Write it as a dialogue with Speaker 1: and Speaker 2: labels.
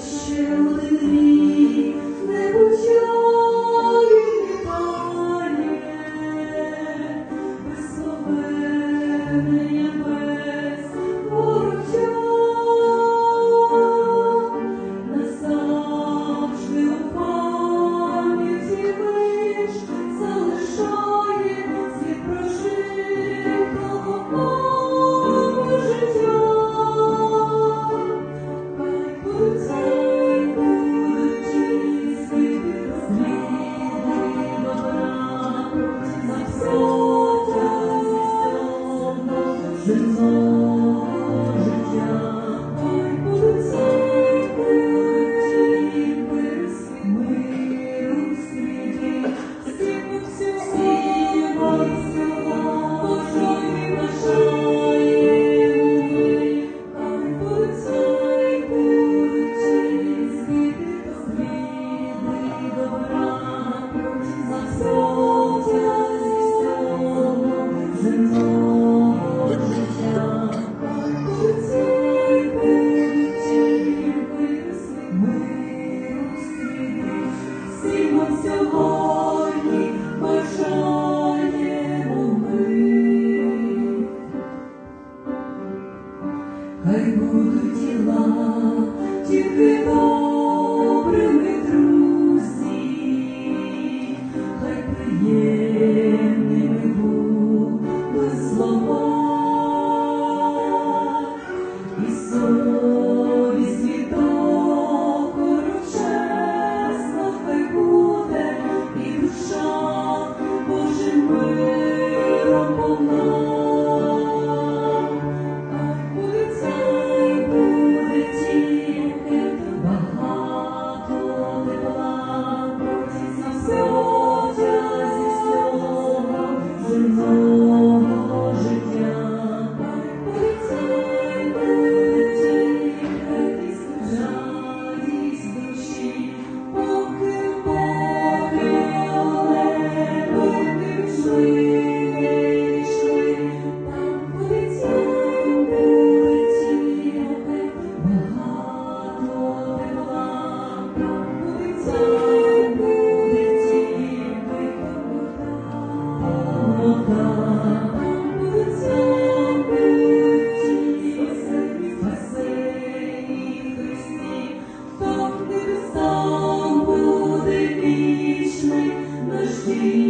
Speaker 1: ще один рік не почав. seu rosto. see.